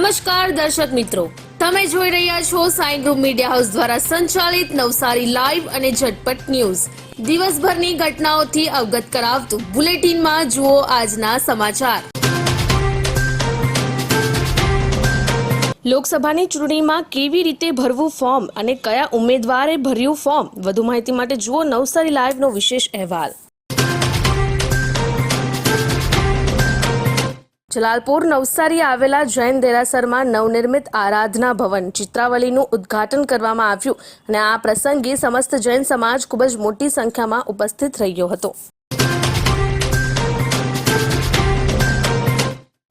નમસ્કાર દર્શક મિત્રો. તમે જોઈ રહ્યા છો સાઈ ગ્રુપ મીડિયા હાઉસ દ્વારા સંચાલિત નવસારી લાઈવ અને ઝટપટ ન્યૂઝ. દિવસભરની ઘટનાઓથી અવગત કરાવતું બુલેટિનમાં જુઓ આજના સમાચાર. લોકસભાની ચૂંટણીમાં કેવી રીતે ભરવું ફોર્મ અને કયા ઉમેદવારે ભર્યું ફોર્મ? વધુ માહિતી માટે જુઓ નવસારી લાઈવનો વિશેષ અહેવાલ. જલાલપુર નવસારી આવેલા જૈન દેરાસરમાં નવનિર્મિત આરાધના ભવન ચિત્રાવલીનું ઉદ્ઘાટન કરવામાં આવ્યું અને આ પ્રસંગે સમસ્ત જૈન સમાજ ખૂબ જ મોટી સંખ્યામાં ઉપસ્થિત રહ્યો હતો.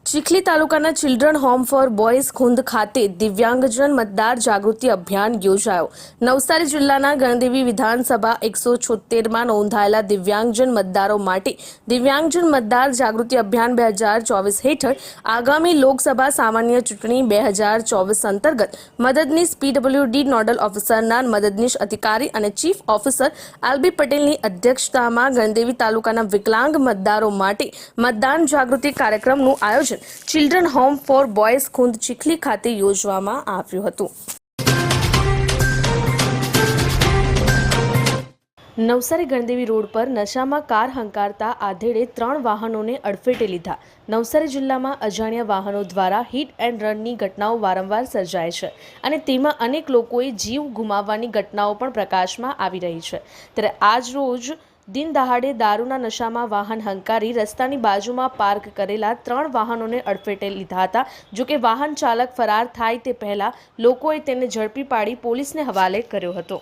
ચીખલી તાલુકાના children home for boys Khundh ખાતે દિવ્યાંગજન મતદાર જાગૃતિ અભિયાન યોજાયો. નવસારી જિલ્લાના ગણદેવી વિધાનસભા એકસો છોતેરમાં નોંધાયેલા દિવ્યાંગજન મતદારો માટે દિવ્યાંગજન મતદાર જાગૃતિ અભિયાન બે હજાર ચોવીસ હેઠળ આગામી લોકસભા સામાન્ય ચૂંટણી બે હજાર ચોવીસ અંતર્ગત મદદનીશ પીડબ્લ્યુડી નોડલ ઓફિસરના મદદનીશ અધિકારી અને ચીફ ઓફિસર આલબી પટેલની અધ્યક્ષતામાં ગણદેવી તાલુકાના વિકલાંગ મતદારો માટે મતદાન જાગૃતિ કાર્યક્રમનું આયોજન children home for boys Khundh Chikhli ખાતે યોજવામાં આવ્યું હતું. નવસારી ગણદેવી રોડ પર નશામાં કાર હંકારતા આધેડે ત્રણ વાહનોને અડફેટે લીધા. નવસારી જિલ્લામાં અજાણ્યા વાહનો દ્વારા હિટ એન્ડ રનની ઘટનાઓ વારંવાર સર્જાય છે અને તેમાં અનેક લોકોએ જીવ ગુમાવવાની ઘટનાઓ પણ પ્રકાશમાં આવી રહી છે. ત્યારે આજ રોજ દિન દહાડે દારૂના નશામાં વાહન હંકારી રસ્તાની બાજુમાં પાર્ક કરેલા ત્રણ વાહનોને અડફેટે લીધા હતા. જો કે વાહન ચાલક ફરાર થાય તે પહેલા લોકોએ તેને ઝડપી પાડી પોલીસને હવાલે કર્યો હતો.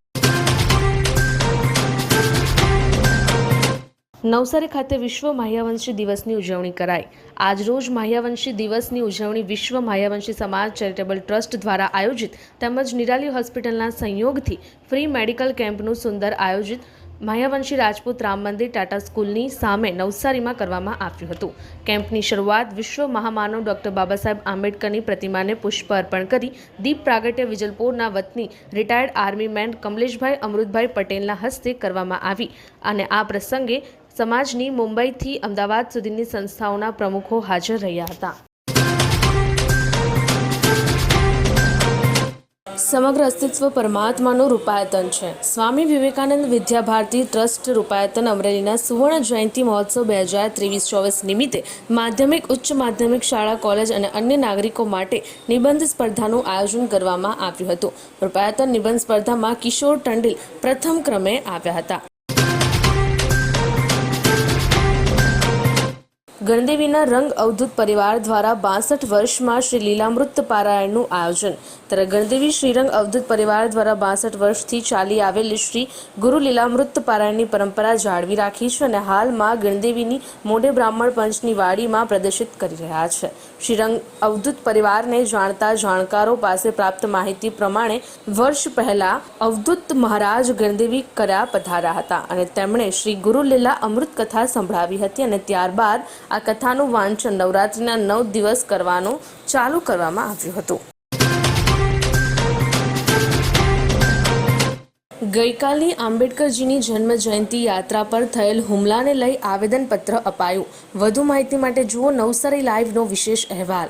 Navsari ખાતે વિશ્વ માહ્યાવંશી દિવસની ઉજવણી કરાઈ. આજરોજ માહ્યાવંશી દિવસની ઉજવણી વિશ્વ માહ્યાવંશી સમાજ ચેરિટેબલ ટ્રસ્ટ દ્વારા આયોજિત તેમજ નિરાલી હોસ્પિટલના સંયોગથી ફ્રી મેડિકલ કેમ્પનું સુંદર આયોજિત માયાવંશી રાજપૂત રામ મંદિર ટાટા સ્કૂલની સામે નવસારીમાં કરવામાં આવ્યું હતું. કેમ્પની શરૂઆત વિશ્વ મહામાનવ ડોક્ટર બાબા સાહેબ આંબેડકરની પ્રતિમાને પુષ્પ અર્પણ કરી દીપ પ્રાગટ્ય વિજલપોરના વતની retired army man Kamleshbhai Amrutbhai પટેલના હસ્તે કરવામાં આવી. અને આ પ્રસંગે સમાજની મુંબઈથી અમદાવાદ સુધીની સંસ્થાઓના પ્રમુખો હાજર રહ્યા હતા. સમગ્ર અસ્તિત્વ પરમાત્માનું રૂપાયતન છે. સ્વામી વિવેકાનંદ વિદ્યાભારતી ટ્રસ્ટ રૂપાયતન અમરેલીના સુવર્ણ જયંતિ મહોત્સવ બે હજાર ત્રેવીસ ચોવીસ નિમિત્તે માધ્યમિક, ઉચ્ચ માધ્યમિક શાળા, કોલેજ અને અન્ય નાગરિકો માટે નિબંધ સ્પર્ધાનું આયોજન કરવામાં આવ્યું હતું. રૂપાયતન નિબંધ સ્પર્ધામાં કિશોર ટંડિલ પ્રથમ ક્રમે આવ્યા હતા. ગણદેવીના રંગ અવધૂત પરિવાર દ્વારા બાસઠ વર્ષમાં શ્રી લીલામૃત પારાયણનું આયોજન. ત્યારે ગણદેવી શ્રીરંગ અવધૂત પરિવાર દ્વારા બાસઠ વર્ષથી ચાલી આવેલી શ્રી ગુરુ લીલામૃત પારાયણની પરંપરા જાળવી રાખી છે અને હાલમાં ગણદેવીની મોઢે બ્રાહ્મણ પંચની વાડીમાં પ્રદર્શિત કરી રહ્યા છે. શ્રીરંગ અવધૂત પરિવારને જાણતા જાણકારો પાસે પ્રાપ્ત માહિતી પ્રમાણે વર્ષ પહેલા અવધૂત મહારાજ ગણદેવી કર્યા પધાર્યા હતા અને તેમણે શ્રી ગુરુ લીલા અમૃત કથા સંભળાવી હતી અને ત્યારબાદ આ કથાનું વાંચન નવરાત્રિના નવ દિવસ કરવાનું ચાલુ કરવામાં આવ્યું હતું. ગઈકાલની આંબેડકરજીની જન્મ જયંતિ યાત્રા પર થયેલ હુમલાને લઈ આવેદનપત્ર અપાયું. વધુ માહિતી માટે જુઓ નવસારી લાઈવનો વિશેષ અહેવાલ.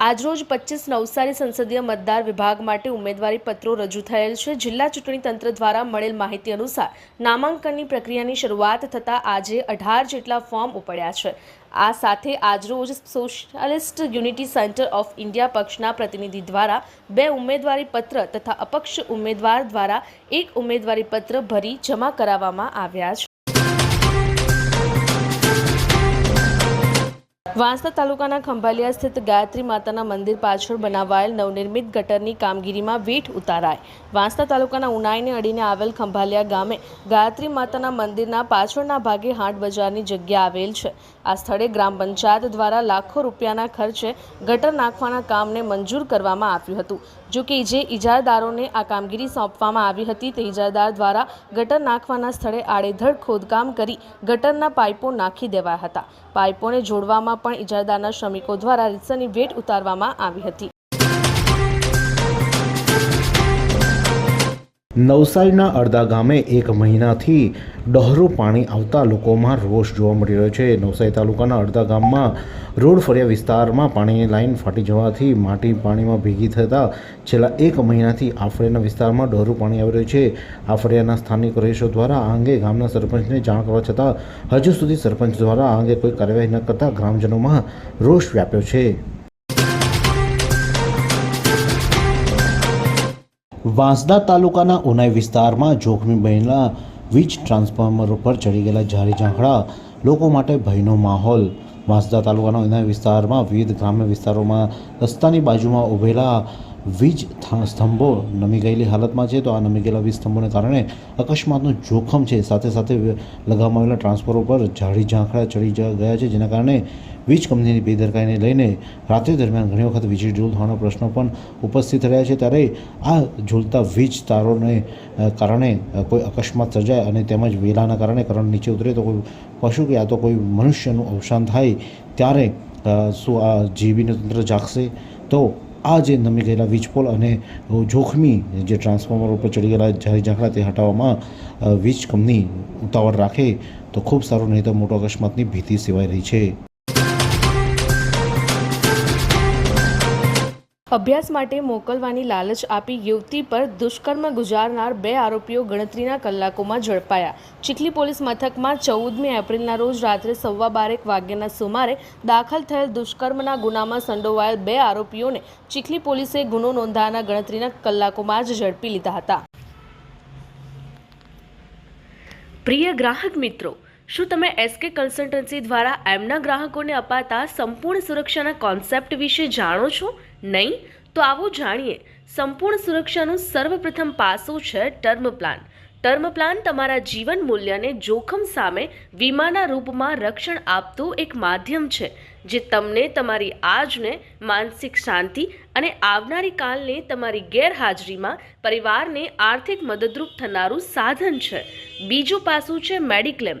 આજરોજ પચીસ નવસારી સંસદીય મતદાર વિભાગ માટે ઉમેદવારી પત્રો રજૂ થયેલ છે. જિલ્લા ચૂંટણી તંત્ર દ્વારા મળેલ માહિતી અનુસાર નામાંકનની પ્રક્રિયાની શરૂઆત થતાં આજે અઢાર જેટલા ફોર્મ ઉપડ્યા છે. આ સાથે આજરોજ socialist unity centre of India પક્ષના પ્રતિનિધિ દ્વારા બે ઉમેદવારી પત્ર તથા અપક્ષ ઉમેદવાર દ્વારા એક ઉમેદવારી પત્ર ભરી જમા કરાવવામાં આવ્યા છે. વાંસદા તાલુકાના ખંભાલિયા સ્થિત ગાયત્રી માતાના મંદિર પાછળ બનાવાયેલ નવનિર્મિત ગટરની કામગીરીમાં વેઠ ઉતારાય. વાંસદા તાલુકાના ઉનાઈને અડીને આવેલ ખંભાલિયા ગામે ગાયત્રી માતાના મંદિરના પાછળના ભાગે હાટ બજારની જગ્યા આવેલ છે. આ સ્થળે ગ્રામ પંચાયત દ્વારા લાખો રૂપિયાના ખર્ચે ગટર નાખવાના કામને મંજૂર કરવામાં આવ્યું હતું. જો કે જે ઇજારદારોને આ કામગીરી સોંપવામાં આવી હતી તે ઇજારદાર દ્વારા ગટર નાખવાના સ્થળે આડેધડ ખોદકામ કરી ગટરના પાઇપો નાખી દેવાયા હતા. પાઇપોને જોડવામાં પણ ઇજારદારના શ્રમિકો દ્વારા રીતસરની વેટ ઉતારવામાં આવી હતી. નવસારીના અડધા ગામે એક મહિનાથી ડહોરું પાણી આવતા લોકોમાં રોષ જોવા મળી રહ્યો છે. નવસારી તાલુકાના અડધા ગામમાં રોડ ફર્યા વિસ્તારમાં પાણીની લાઇન ફાટી જવાથી માટી પાણીમાં ભેગી થતાં છેલ્લા એક મહિનાથી આ વિસ્તારમાં ડહોરું પાણી આવી રહ્યું છે. આફરિયાના સ્થાનિક રહીશો દ્વારા આ અંગે ગામના સરપંચને જાણ કરવા છતાં હજુ સુધી સરપંચ દ્વારા આ અંગે કોઈ કાર્યવાહી ન કરતા ગ્રામજનોમાં રોષ વ્યાપ્યો છે. વાંસદા તાલુકાના ઉનાઈ વિસ્તારમાં જોખમી બનેલા વીજ ટ્રાન્સફોર્મર ઉપર ચડી ગયેલા જારી ઝાંખડા લોકો માટે ભયનો માહોલ. વાંસદા તાલુકાના ઉનાઈ વિસ્તારમાં વિવિધ ગ્રામ્ય વિસ્તારોમાં રસ્તાની બાજુમાં ઊભેલા વીજ સ્તંભો નમી ગયેલી હાલતમાં છે. તો આ નમી ગયેલા વીજ સ્તંભોને કારણે અકસ્માતનું જોખમ છે. સાથે સાથે લગાવવામાં આવેલા ટ્રાન્સફોર્મર ઉપર ઝાડી ઝાંખડા ચડી ગયા છે. જેના કારણે વીજ કંપનીની બેદરકારીને લઈને રાત્રિ દરમિયાન ઘણી વખત વીજળી ઝૂલ થવાનો પ્રશ્ન પણ ઉપસ્થિત રહ્યા છે. ત્યારે આ ઝૂલતા વીજ તારોને કારણે કોઈ અકસ્માત સર્જાય અને તેમજ વેલાના કારણે કરંટ નીચે ઉતરે તો કોઈ પશુ કે યા તો કોઈ મનુષ્યનું અવસાન થાય ત્યારે શું આ જીવીનું તંત્ર જાગશે? તો આ જે નમી ગયેલા વીજપોલ અને જોખમી જે ટ્રાન્સફોર્મર ઉપર ચડી ગયેલા જારી ઝાંખડા તે હટાવવામાં વીજ કંપની ઉતાવળ રાખે તો ખૂબ સારું, નહીં તો મોટો અકસ્માતની ભીતિ સેવાઈ રહી છે. અભ્યાસ માટે મોકલવાની લાલચ આપી યુવતી પર દુષ્કર્મ ગુજારનાર બે આરોપીઓ ગણતરીના કલાકોમાં ઝડપાયા. ચીખલી પોલીસ મથકમાં ચૌદમી એપ્રિલના રોજ રાત્રે સવા બારેક વાગ્યાના સુમારે દાખલ થયેલ દુષ્કર્મના ગુનામાં સંડોવાયેલ બે આરોપીઓને ચીખલી પોલીસે ગુનો નોંધાયાના ગણતરીના કલાકોમાં જ ઝડપી લીધા હતા. પ્રિય ગ્રાહક મિત્રો, શું તમે એસકે કન્સલ્ટન્સી દ્વારા એમના ગ્રાહકોને અપાતા સંપૂર્ણ સુરક્ષાના કોન્સેપ્ટ વિશે જાણો છો? નહીં? તો આવો જાણીએ. સંપૂર્ણ સુરક્ષાનું સર્વપ્રથમ પાસું છે ટર્મ પ્લાન. ટર્મ પ્લાન તમારા જીવન મૂલ્યને જોખમ સામે વીમાના રૂપમાં રક્ષણ આપતું એક માધ્યમ છે, જે તમને તમારી આજને માનસિક શાંતિ અને આવનારી કાલને તમારી ગેરહાજરીમાં પરિવારને આર્થિક મદદરૂપ થનારું સાધન છે. બીજું પાસું છે મેડિક્લેમ.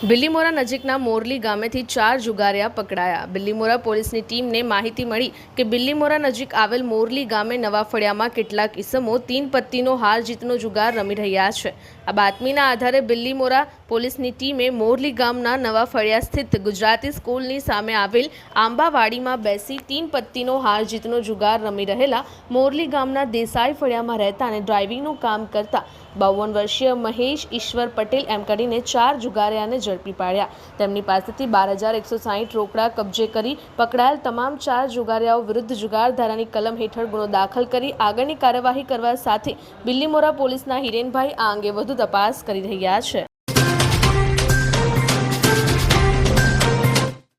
બિલ્લીમોરા નજીકના મોરલી ગામેથી ચાર જુગારિયા પકડાયા. બિલ્લીમોરા પોલીસની ટીમને માહિતી મળી કે બિલ્લીમોરા નજીક આવેલ મોરલી ગામે નવા ફળિયામાં કેટલાક ઇસમો તીન પત્તીનો હાર જીતનો જુગાર રમી રહ્યા છે. આ બાતમીના આધારે બિલ્લીમોરા પોલીસની ટીમે મોરલી ગામના નવા ફળિયા સ્થિત ગુજરાતી સ્કૂલની સામે આવેલ આંબાવાડીમાં બેસી તીન પત્તીનો હાર જીતનો જુગાર રમી રહેલા મોરલી ગામના દેસાઈ ફળિયામાં રહેતા અને ડ્રાઇવિંગનું કામ કરતા બાવન વર્ષીય મહેશ ઈશ્વર પટેલ એમ કરીને ચાર જુગારિયાને ઝડપી પાડ્યા. તેમની પાસેથી બાર હજાર એકસો સાહીઠ રોકડા કબજે કરી પકડાયેલ તમામ ચાર જુગારિયાઓ વિરુદ્ધ જુગાર ધારાની કલમ હેઠળ ગુનો દાખલ કરી આગળની કાર્યવાહી કરવા સાથે બિલ્લીમોરા પોલીસના હિરેનભાઈ આ અંગે વધુ તપાસ કરી રહ્યા છે.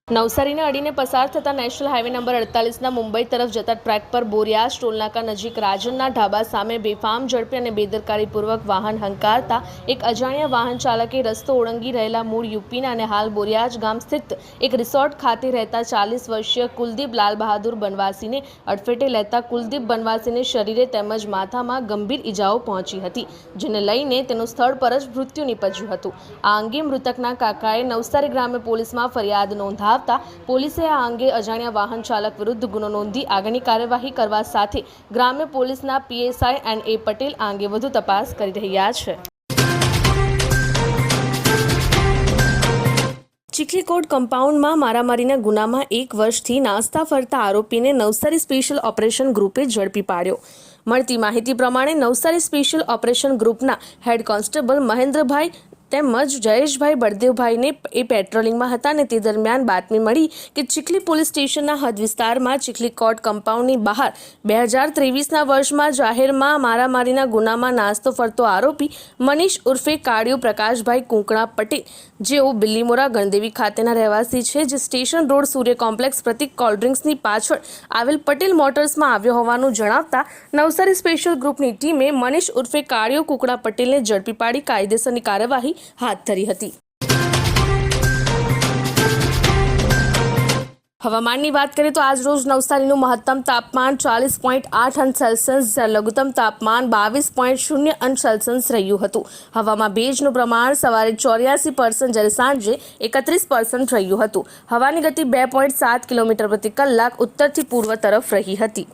નવસારીને અડીને પસાર થતા નેશનલ હાઈવે નંબર અડતાલીસના મુંબઈ તરફ જતા ટ્રેક પર બોરિયાસ ટોલનાકા નજીક રાજનના ઢાબા સામે બેફામ ઝડપી અને બેદરકારીપૂર્વક વાહન હંકારતા એક અજાણ્યા વાહન ચાલકે રસ્તો ઓળંગી રહેલા મૂળ યુપીના અને હાલ બોરિયાજ ગામ સ્થિત એક રિસોર્ટ ખાતે રહેતા ચાલીસ વર્ષીય કુલદીપ લાલ બહાદુર બનવાસીને અડફેટે લેતા કુલદીપ બનવાસીને શરીરે તેમજ માથામાં ગંભીર ઈજાઓ પહોંચી હતી, જેને લઈને તેનું સ્થળ પર જ મૃત્યુ નીપજ્યું હતું. આ અંગે મૃતકના કાકાએ નવસારી ગ્રામ્ય પોલીસમાં ફરિયાદ નોંધાવતા પોલીસે આ અંગે અજાણ્યા વાહન ચાલક વિરુદ્ધ ગુનો નોંધી આગળની કાર્યવાહી કરવા સાથે ગ્રામ્ય પોલીસના પીએસઆઈ એન્ડ એ પટેલ આ અંગે વધુ તપાસ કરી રહ્યા છે. ચીખલીકોટ કમ્પાઉન્ડમાં મારામારીના ગુનામાં એક વર્ષથી નાસ્તા ફરતા આરોપીને નવસારી સ્પેશિયલ ઓપરેશન ગ્રુપે ઝડપી પાડ્યો. મળતી માહિતી પ્રમાણે નવસારી સ્પેશિયલ ઓપરેશન ગ્રુપના હેડ કોન્સ્ટેબલ મહેન્દ્રભાઈ તેમજ જયેશભાઈ બળદેવભાઈને એ પેટ્રોલિંગમાં હતા અને તે દરમિયાન બાતમી મળી કે ચીખલી પોલીસ સ્ટેશનના હદ વિસ્તારમાં ચીખલી કોર્ટ કમ્પાઉન્ડની બહાર બે હજાર ત્રેવીસના વર્ષમાં જાહેરમાં મારામારીના ગુનામાં નાસ્તો ફરતો આરોપી મનીષ ઉર્ફે કાળિયો પ્રકાશભાઈ કુંકણા પટેલ, જેઓ બિલ્લીમોરા ગણદેવી ખાતેના રહેવાસી છે, જે station road Surya complex Pratik કોલ્ડ્રિંક્સની પાછળ આવેલ પટેલ મોટર્સમાં આવ્યો હોવાનું જણાવતા નવસારી સ્પેશિયલ ગ્રુપની ટીમે મનીષ ઉર્ફે કાળિયો કુકડા પટેલને ઝડપી પાડી કાયદેસરની કાર્યવાહી હાથ ધરી હતી. હવામાનની વાત કરીએ તો આજ રોજ નવસારીનું મહત્તમ તાપમાન ચાલીસ પોઈન્ટ આઠ અંશ સેલ્સિયસ જ્યારે લઘુત્તમ તાપમાન બાવીસ પોઈન્ટ શૂન્ય અંશ સેલ્સિયસ રહ્યું હતું. હવામાં ભેજનું પ્રમાણ સવારે ચોર્યાસી પર્સન્ટ જ્યારે સાંજે એકત્રીસ પર્સન્ટ રહ્યું હતું. હવાની ગતિ બે પોઈન્ટ સાત કિલોમીટર પ્રતિ કલાક ઉત્તરથી પૂર્વ તરફ રહી હતી.